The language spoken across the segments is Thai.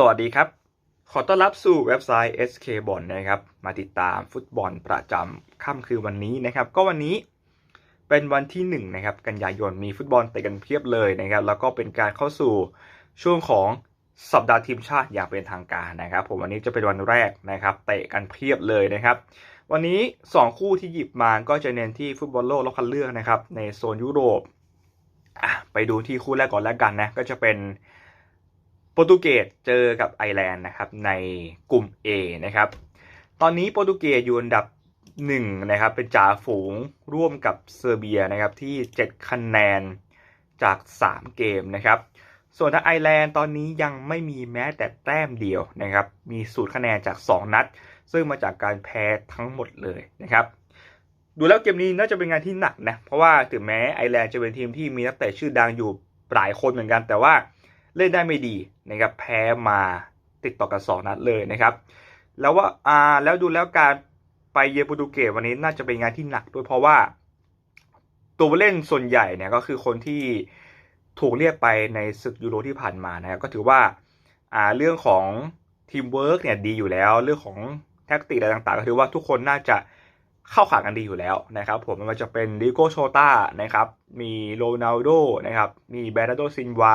สวัสดีครับ ขอต้อนรับสู่เว็บไซต์ SK b o n นะครับ มาติดตามฟุตบอลประจำค่ำคืนวันนี้นะครับ ก็วันนี้เป็นวันที่1นงนะครับกันยายนมีฟุตบอลเตะกันเพียบเลยนะครับ แล้วก็เป็นการเข้าสู่ช่วงของสัปดาห์ทีมชาติอย่างเป็นทางการนะครับ ผมวันนี้จะเป็นวันแรกนะครับ เตะกันเพียบเลยนะครับ วันนี้ 2 คู่ที่หยิบมาก็จะเน้นที่ฟุตบอลโลกรอบคัดเลือกนะครับในโซนยุโรปไปดูที่คู่แรกก่อนแล้วกันนะก็จะเป็น โปรตุเกสเจอกับไอร์แลนด์นะครับในกลุ่ม A นะครับตอนนี้โปรตุเกสอยู่อันดับ1นะครับเป็นจ่าฝูงร่วมกับเซอร์เบียนะครับที่ 7 คะแนนจาก 3 เกมนะครับส่วนทางไอร์แลนด์ตอนนี้ยังไม่มีแม้แต่แต้มเดียวนะครับมีสูตรคะแนนจาก 2 นัด ซึ่งมาจากการแพ้ทั้งหมดเลยนะครับดูแล้วเกมนี้น่าจะเป็นงานที่หนักนะเพราะว่าถึงแม้ไอร์แลนด์จะเป็นทีมที่มีนักเตะชื่อดังอยู่หลายคนเหมือนกันแต่ว่า เล่นได้ไม่ดีนะครับแพ้มาติดต่อกันสองนัดเลยนะครับ แล้วว่าอ่าแล้วดูแล้วการไปเยือนโปรตุเกสวันนี้น่าจะเป็นงานที่หนักด้วยเพราะว่า ตัวผู้เล่นส่วนใหญ่เนี่ยก็คือคนที่ถูกเรียกไปในศึกยูโรที่ผ่านมานะครับก็ถือว่าอ่าเรื่องของทีมเวิร์กเนี่ยดีอยู่แล้ว เรื่องของแท็กติกอะไรต่างๆ ก็ถือว่าทุกคนน่าจะเข้าขากันดีอยู่แล้วนะครับผมม่ว่าจะเป็นดิโกโชตานะครับมีโรนัลโดนะครับมีเบรนโดซินวา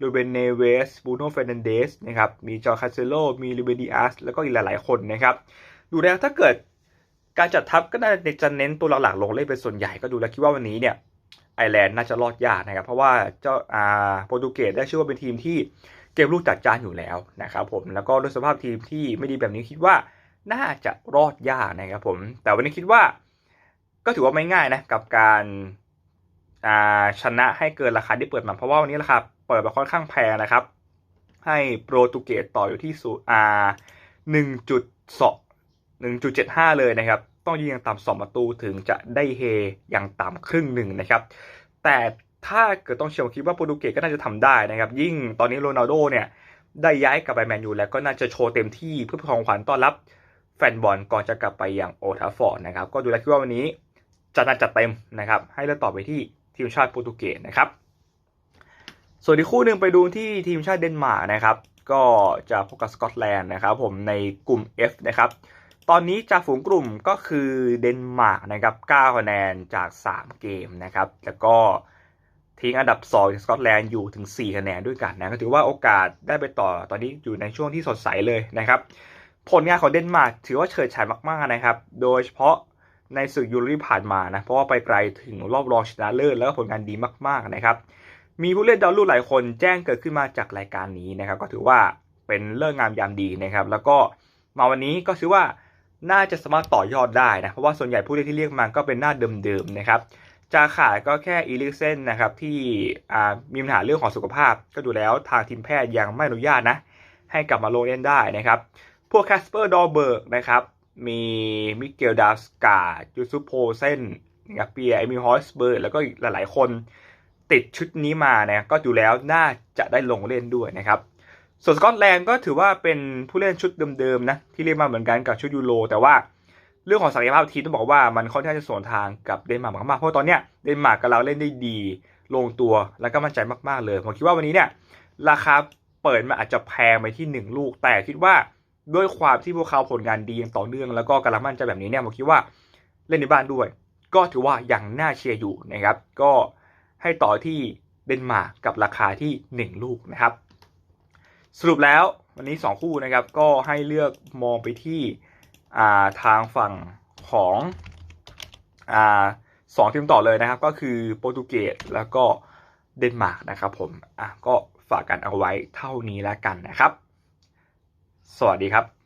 ลูเบนเนเวสบูโนเฟรนันเดสนะครับมีจอคาเซโลมีลูเบดิอัสแล้วก็อีกหลายๆ คนนะครับ ดูแล้วถ้าเกิดการจัดทัพก็น่าจะเน้นตัวหลักๆลงเล่นเป็นส่วนใหญ่ก็ดูแล้วคิดว่าวันนี้เนี่ยไอแลนด์น่าจะรอดยากนะครับ เพราะว่าเจ้าอ่าโปรตุเกสได้ชื่อว่าเป็นทีมที่เกมลูกจัดจ้านอยู่แล้วนะครับผมแล้วก็ด้วยสภาพทีมที่ไม่ดีแบบนี้คิดว่าน่าจะรอดยากนะครับผม แต่วันนี้คิดว่าก็ถือว่าไม่ง่ายนะกับการอ่าชนะให้เกินราคาที่เปิดมาเพราะว่าวันนี้ราคา เปิดมาค่อนข้างแพงนะครับ ให้โปรตุเกสต่ออยู่ที่สูอ่าหนึ่งจุดสองหนึ่งจุดเจ็ดห้าเลยนะครับ ต้องยิงอย่างต่ำสองประตูถึงจะได้เฮอย่างต่ำครึ่งหนึ่งนะครับ แต่ถ้าเกิดต้องเชียร์คิดว่าโปรตุเกสก็น่าจะทำได้นะครับ ยิ่งตอนนี้โรนัลโดเนี่ยได้ย้ายกลับไปแมนยูแล้วก็น่าจะโชว์เต็มที่เพื่อของขวัญต้อนรับแฟนบอลก่อนจะกลับไปอย่างโอทาฟอร์ดนะครับ ก็ดูแล้วคิดว่าวันนี้จะน่าจะเต็มนะครับ ให้เลือกต่อไปที่ทีมชาติโปรตุเกสนะครับ ส่วนอีกคู่หนึ่งไปดูที่ทีมชาติเดนมาร์กนะครับ ก็จะพบกับสกอตแลนด์นะครับผมในกลุ่ม F นะครับตอนนี้จากฝูงกลุ่มก็คือเดนมาร์กนะครับ9คะแนนจาก 3 เกมนะครับแล้วก็ทิ้งอันดับ2จากสกอตแลนด์อยู่ถึง 4 คะแนนด้วยกันนะก็ถือว่าโอกาสได้ไปต่อตอนนี้อยู่ในช่วงที่สดใสเลยนะครับ ผลงานของเดนมาร์กถือว่าเฉิดฉายมากๆนะครับ โดยเฉพาะในศึกยูโรที่ผ่านมานะเพราะว่าไปไกลถึงรอบรองชนะเลิศแล้วก็ผลงานดีมากๆนะครับ มีผู้เล่นดาวรุ่งหลายคนแจ้งเกิดขึ้นมาจากรายการนี้นะครับ ก็ถือว่าเป็นเรื่องงามยามดีนะครับ แล้วก็มาวันนี้ก็ถือว่าน่าจะสามารถต่อยอดได้นะเพราะว่าส่วนใหญ่ผู้เล่นที่เรียกมาก็เป็นหน้าเดิมๆนะครับจะขาดก็แค่อีลิกเซนนะครับที่มีปัญหาเรื่องของสุขภาพ ก็ดูแล้วทางทีมแพทย์ยังไม่อนุญาตนะ ให้กลับมาลงเล่นได้นะครับ พวกแคสเปอร์ดอเบิร์กนะครับมีมิเกลดาสกายูซุโพเซนนะครับเปียเอมิฮอสเบิร์กแล้วก็อีกหลายๆคน ติดชุดนี้มานะก็ดูแล้วน่าจะได้ลงเล่นด้วยนะครับส่วนสกอตแลนด์ก็ถือว่าเป็นผู้เล่นชุดเดิมๆนะที่เล่นมาเหมือนกันกับชุดยูโรแต่ว่าเรื่องของศักยภาพทีมต้องบอกว่ามันค่อนข้างจะสวนทางกับเดนมาร์กมากเพราะตอนเนี้ยเดนมาร์กกับเราเล่นได้ดี ลงตัวแล้วก็มั่นใจมากๆเลยผมคิดว่าวันนี้เนี่ยราคาเปิดมาอาจจะแพงไปที่ 1 ลูก แต่คิดว่าด้วยความที่พวกเขาผลงานดีอย่างต่อเนื่องแล้วก็กำลังมั่นใจแบบนี้เนี่ยผมคิดว่าเล่นในบ้านด้วย ก็ถือว่ายังน่าเชียร์อยู่นะครับก็ ให้ต่อที่เดนมาร์กกับราคาที่ 1 ลูกนะครับ สรุปแล้ววันนี้ 2 คู่นะครับก็ให้เลือกมองไปที่ทางฝั่งของอสองทีมต่อเลยนะครับ ก็คือโปรตุเกสแล้วก็เดนมาร์กนะครับผมอะก็ฝากกันเอาไว้เท่านี้แล้วกันนะครับ สวัสดีครับ